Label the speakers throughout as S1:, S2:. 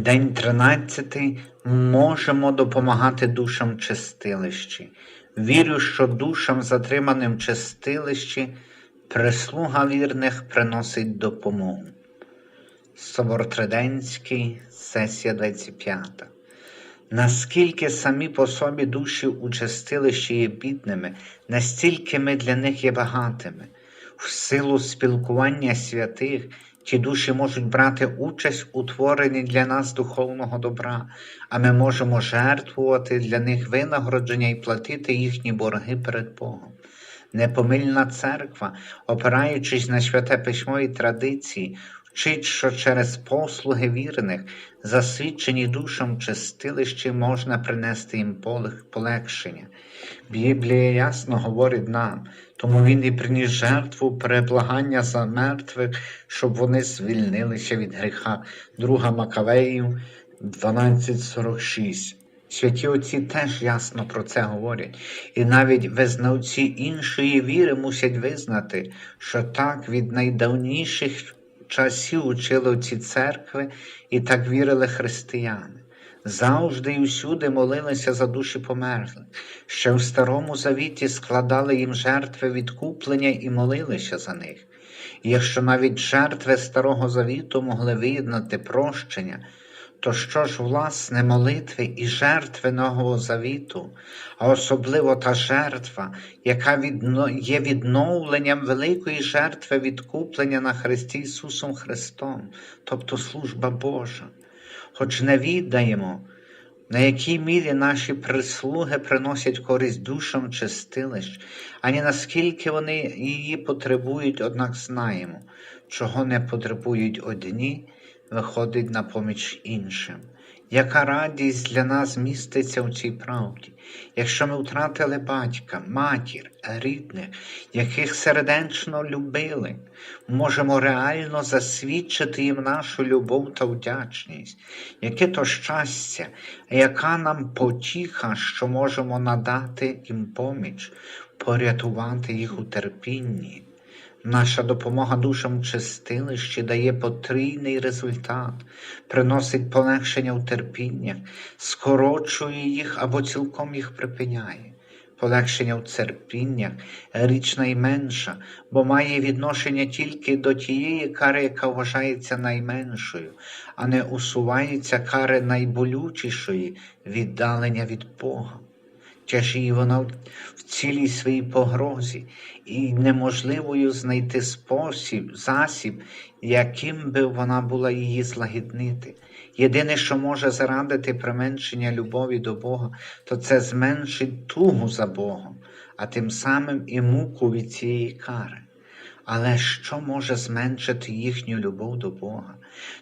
S1: День 13. Можемо допомагати душам чистилищі. Вірю, що душам, затриманим чистилищі, прислуга вірних приносить допомогу. Собор Триденський, сесія 25. Наскільки самі по собі душі у чистилищі є бідними, настільки ми для них є багатими. В силу спілкування святих ті душі можуть брати участь у творенні для нас духовного добра, а ми можемо жертвувати для них винагородження і платити їхні борги перед Богом. Непомильна церква, опираючись на святе письмо і традиції, вчить, що через послуги вірних, засвідчені душам чистилищі, можна принести їм полегшення. Біблія ясно говорить нам, тому він і приніс жертву переблагання за мертвих, щоб вони звільнилися від гріха. Друга Макавеїв 12.46. Святі отці теж ясно про це говорять, і навіть визнавці іншої віри мусять визнати, що так від найдавніших часів учили ці церкви і так вірили християни. Завжди і всюди молилися за душі померлих. Ще в Старому Завіті складали їм жертви відкуплення і молилися за них. І якщо навіть жертви Старого Завіту могли виєднати прощення, то що ж, власне, молитви і жертви Нового Завіту, а особливо та жертва, яка відно... є відновленням великої жертви відкуплення на Христі Ісусом Христом, тобто служба Божа. Хоч не віддаємо, на якій мірі наші прислуги приносять користь душам чистилищ, ані наскільки вони її потребують, однак знаємо, чого не потребують одні, виходить на поміч іншим. Яка радість для нас міститься в цій правді, якщо ми втратили батька, матір, рідних, яких сердечно любили, можемо реально засвідчити їм нашу любов та вдячність, яке то щастя, яка нам потіха, що можемо надати їм поміч, порятувати їх у терпінні. Наша допомога душам чистилищі дає потрійний результат, приносить полегшення в терпіннях, скорочує їх або цілком їх припиняє. Полегшення в терпіннях річ найменша, бо має відношення тільки до тієї кари, яка вважається найменшою, а не усувається кари найболючішої віддалення від Бога. Тяжіє вона в цілій своїй погрозі, і неможливою знайти спосіб, засіб, яким би вона була її злагіднити. Єдине, що може зарадити применшення любові до Бога, то це зменшить тугу за Богом, а тим самим і муку від цієї кари. Але що може зменшити їхню любов до Бога?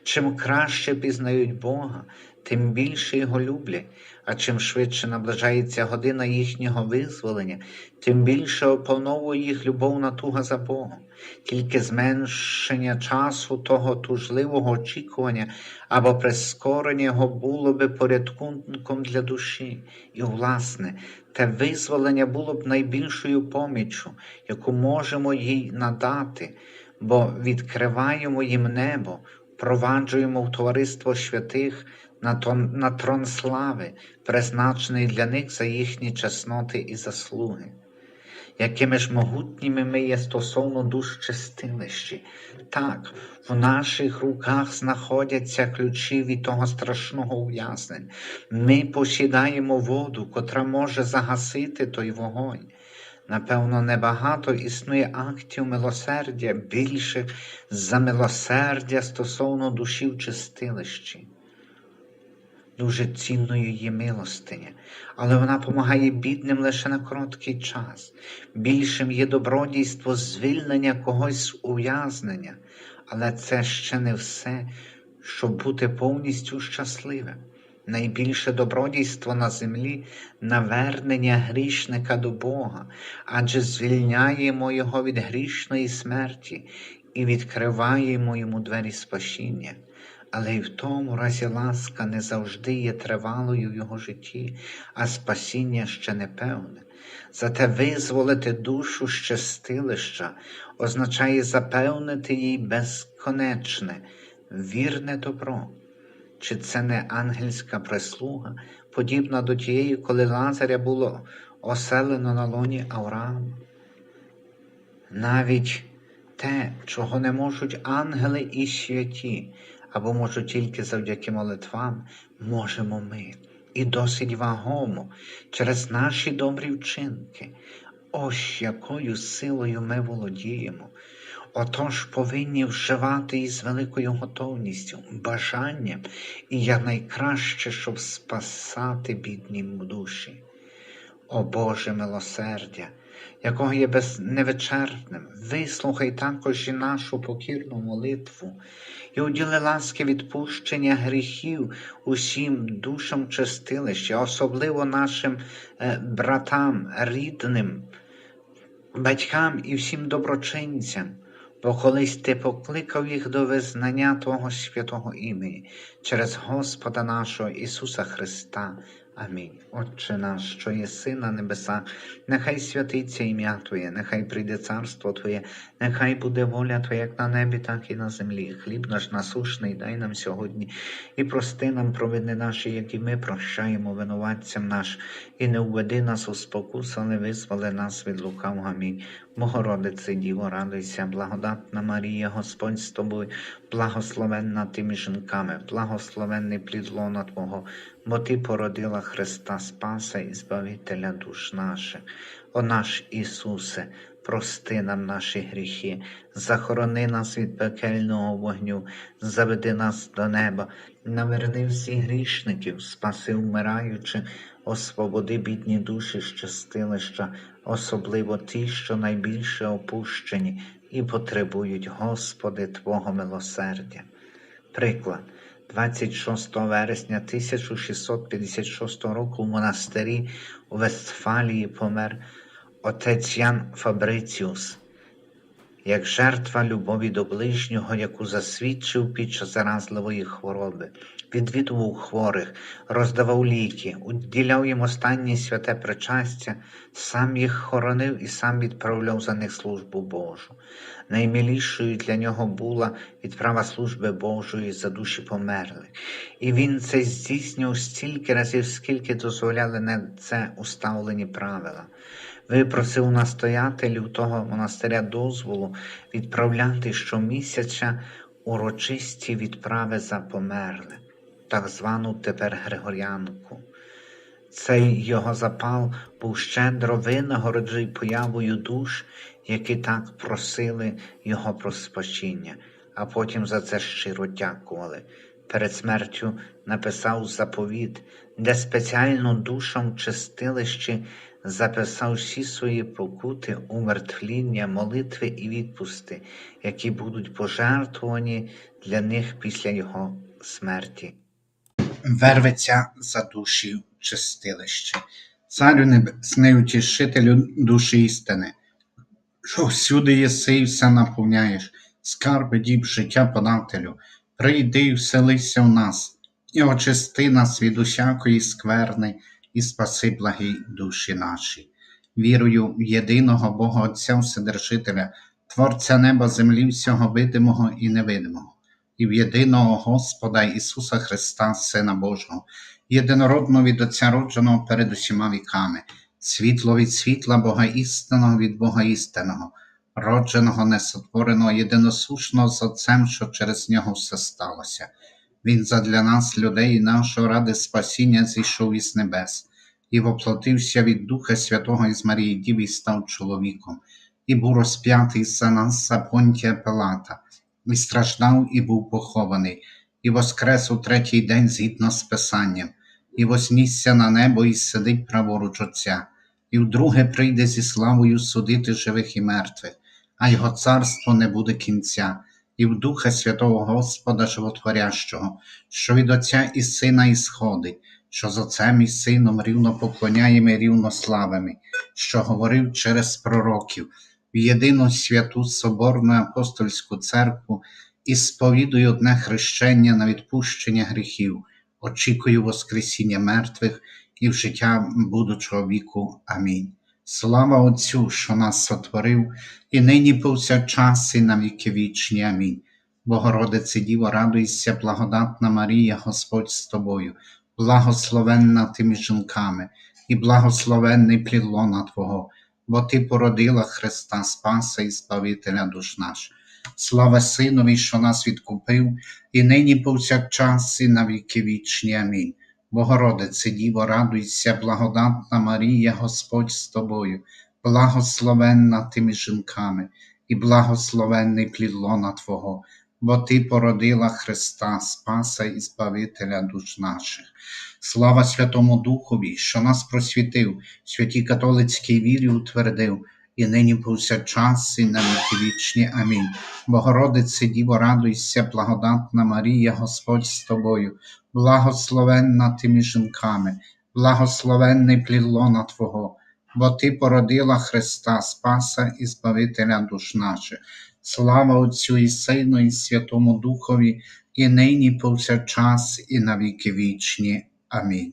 S1: Чим краще пізнають Бога, тим більше його люблять, а чим швидше наближається година їхнього визволення, тим більше опановує їх любовна туга за Богом. Тільки зменшення часу того тужливого очікування або прискорення його було би порятунком для душі, і, власне, те визволення було б найбільшою поміччю, яку можемо їй надати, бо відкриваємо їм небо, впроваджуємо в товариство святих на, тон, на трон слави, призначений для них за їхні чесноти і заслуги. Якими ж могутніми ми є стосовно душ чистилищі. Так, в наших руках знаходяться ключі від того страшного ув'язнення. Ми посідаємо воду, котра може загасити той вогонь. Напевно, небагато існує актів милосердя більших за милосердя стосовно душі в чистилищі. Дуже цінною є милостиня, але вона допомагає бідним лише на короткий час. Більшим є добродійство звільнення когось з ув'язнення, але це ще не все, щоб бути повністю щасливим. Найбільше добродійство на землі навернення грішника до Бога, адже звільняємо його від грішної смерті і відкриваємо йому двері спасіння. Але й в тому разі ласка не завжди є тривалою в його житті, а спасіння ще не певне. Зате визволити душу з чистилища означає запевнити їй безконечне, вірне добро. чи це не ангельська прислуга, подібна до тієї, коли Лазаря було оселено на лоні Авраама? Навіть те, чого не можуть ангели і святі, або можуть тільки завдяки молитвам, можемо ми. І досить вагомо через наші добрі вчинки. Ось якою силою ми володіємо. Отож повинні вживати із великою готовністю, бажанням і якнайкраще, щоб спасати бідні душі. О Боже милосердя, якого є без... невичерпним, вислухай також і нашу покірну молитву і уділи ласки відпущення гріхів усім душам чистилища, особливо нашим е, братам, рідним, батькам і всім доброчинцям. Бо колись ти покликав їх до визнання Твого святого імені через Господа нашого Ісуса Христа. Амінь. Отче наш, що єси на небесах, нехай святиться ім'я Твоє, нехай прийде царство Твоє, нехай буде воля Твоя, як на небі, так і на землі. Хліб наш насушний дай нам сьогодні, і прости нам провини наші, які ми прощаємо винуватцям наш, і не введи нас у спокусу, але визволи нас від лукавого. Амінь. Богородице, Діво, радуйся, благодатна Марія, Господь з тобою, благословенна ти між жінками, благословенний плід лона Твого, бо Ти породила Христа Спаса і Збавителя душ наших. О наш Ісусе, прости нам наші гріхи, захорони нас від пекельного вогню, заведи нас до неба, наверни всіх грішників, спаси вмираючих, освободи бідні душі щастилища, особливо ті, що найбільше опущені і потребують, Господи, Твого милосердя. Приклад. 26 вересня 1656 року в монастирі у Вестфалії помер отець Ян Фабриціус, як жертва любові до ближнього, яку засвідчив під час заразливої хвороби, відвідував хворих, роздавав ліки, уділяв їм останнє святе причастя, сам їх хоронив і сам відправляв за них службу Божу. Наймилішою для нього була відправа служби Божої за душі померлих. І він це здійснював стільки разів, скільки дозволяли на це уставлені правила. Випросив настоятелів того монастиря дозволу відправляти щомісяця урочисті відправи за померлих, так звану тепер Григоріанку. Цей його запал був щедро винагороджений появою душ, які так просили його про спасіння, а потім за це щиро дякували. Перед смертю написав заповіт, де спеціально душам чистилищі записав всі свої покути, умертвління, молитви і відпусти, які будуть пожертвовані для них після його смерті. Верветься за душі чистилище. Царю небесний утішителю душі істини, що всюди єси і все наповняєш, скарби діб життя подателю, прийди і вселися в нас, і очисти нас від усякої скверни, і спаси благі душі наші. Вірую в єдиного Бога Отця Вседержителя, Творця неба, землі, всього видимого і невидимого, і в єдиного Господа Ісуса Христа, Сина Божого, єдинородного від Отця родженого перед усіма віками, світло від світла Бога істинного від Бога істинного, родженого, несотвореного, єдиносушного з Отцем, що через нього все сталося. Він задля нас, людей, нашого ради спасіння зійшов із небес, і воплотився від Духа Святого із Марії Діви і став чоловіком, і був розп'ятий за нас за Понтія Пилата, і страждав, і був похований, і воскрес у третій день згідно з Писанням, і вознісся на небо, і сидить праворуч Отця, і вдруге прийде зі славою судити живих і мертвих, а його царство не буде кінця і в Духа Святого Господа Животворящого, що від Отця і Сина ісходить, що з Отцем і Сином рівно поклоняємо і рівно славимо, що говорив через пророків, в єдину святу Соборну апостольську церкву і сповідую одне хрещення на відпущення гріхів, очікую Воскресіння мертвих і в життя будучого віку. Амінь. Слава Отцю, що нас сотворив, і нині повсякчас, і на віки вічні. Амінь.
S2: Богородице Діво, радуйся, благодатна Марія, Господь з тобою, благословенна ти між жінками, і благословенний плід лона Твого, бо Ти породила Христа Спаса і Збавителя душ наш. Слава Синові, що нас відкупив, і нині повсякчас, і на віки вічні. Амінь. Богородице Діво, радуйся, благодатна Марія, Господь з тобою, благословенна ти між жінками, і благословенний плід лона Твого, бо Ти породила Христа, Спаса і Збавителя душ наших. Слава Святому Духові, що нас просвітив, святій католицькій вірі утвердив, і нині повсякчас, і на віки вічні. Амінь. Богородице Діво, радуйся, благодатна Марія, Господь з тобою, благословенна ти між жінками, благословенний плід лона Твого, бо Ти породила Христа, Спаса і Збавителя душ наших. Слава Отцю і Сину, і Святому Духові, і нині повсякчас, і на віки вічні. Амінь.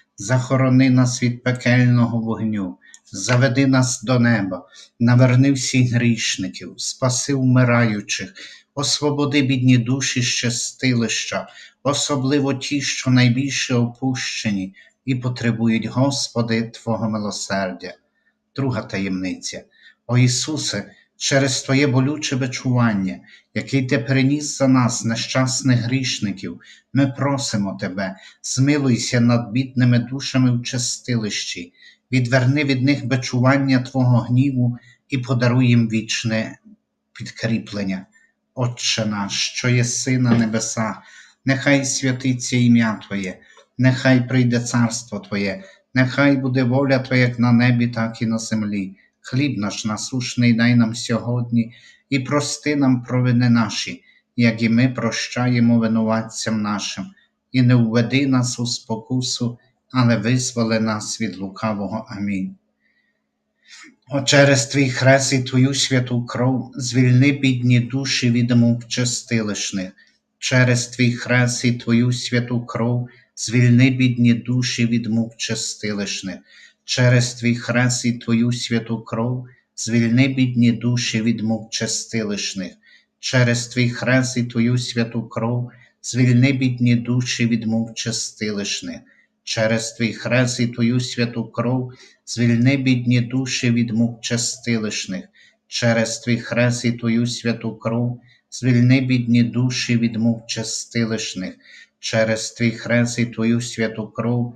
S2: захорони нас від пекельного вогню, заведи нас до неба, наверни всіх грішників, спаси вмираючих, освободи бідні душі з чистилища, особливо ті, що найбільше опущені і потребують, Господи, Твого милосердя. Друга таємниця. О Ісусе, через Твоє болюче бичування, який Ти переніс за нас, нещасних грішників, ми просимо Тебе, змилуйся над бідними душами в чистилищі, відверни від них бичування Твого гніву і подаруй їм вічне підкріплення. Отче наш, що єси на небесах, нехай святиться ім'я Твоє, нехай прийде царство Твоє, нехай буде воля Твоя як на небі, так і на землі. Хліб наш насушний дай нам сьогодні і прости нам провини наші, як і ми прощаємо винуватцям нашим, і не введи нас у спокусу, але визволи нас від лукавого. Амінь. О, через твій хрест і твою святу кров звільни бідні душі від мук чистилищних. Через твій хрест і твою святу кров звільни бідні душі від мук чистилищних. Через твій хрест і твою святу кров звільни бідні душі від мук чистилищних. Через твій хрест і твою святу кров звільни бідні душі від мук чистилищних. Через твій хрест і твою святу кров звільни бідні душі від мук чистилищних. Через твій хрест і твою святу кров звільни бідні душі від мук чистилищних. Через твій хрест і твою святу кров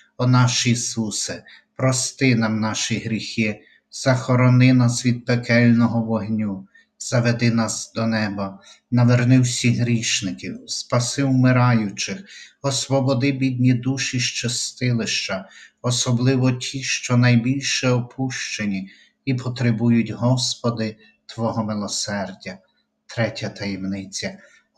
S2: О наш Ісусе, прости нам наші гріхи, захорони нас від пекельного вогню, заведи нас до неба, наверни всіх грішників, спаси вмираючих, освободи бідні душі з чистилища, особливо ті, що найбільше опущені і потребують, Господи, Твого милосердя. Третя таємниця.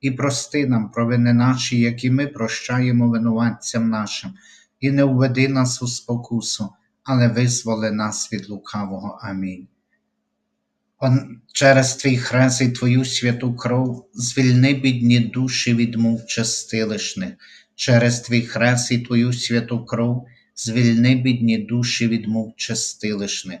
S2: і прости нам провини наші, які ми прощаємо винуватцям нашим, і не введи нас у спокусу, але визволи нас від лукавого. Амінь. Он, через твій хрест і твою святу кров звільни бідні душі від мук чистилищних, через твій хрест і твою святу кров звільни бідні душі від мук чистилищних,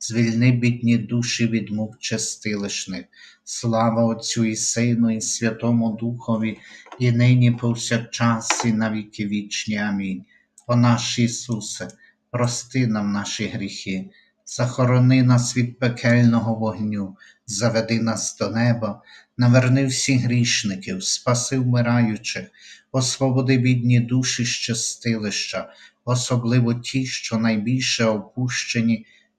S2: звільни бідні душі від мук чистилищних. Слава Отцю і Сину, і Святому Духові, і нині повсякчас, і на віки вічні. Амінь. О наш Ісусе, прости нам наші гріхи, захорони нас від пекельного вогню, заведи нас до неба, наверни всіх грішників, спаси вмираючих, освободи бідні душі з чистилища, особливо ті, що найбільше опущені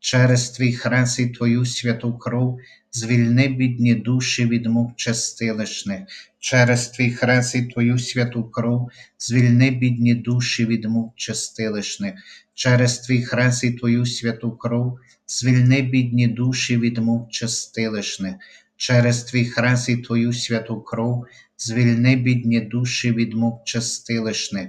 S2: через твій хрест і твою святу кров звільни бідні душі від мук чистилищних, через твій хрест і твою святу кров звільни бідні душі від мук чистилищних, через твій хрест і твою святу кров звільни бідні душі від мук чистилищних, через твій хрест і твою святу кров звільни бідні душі від мук чистилищних,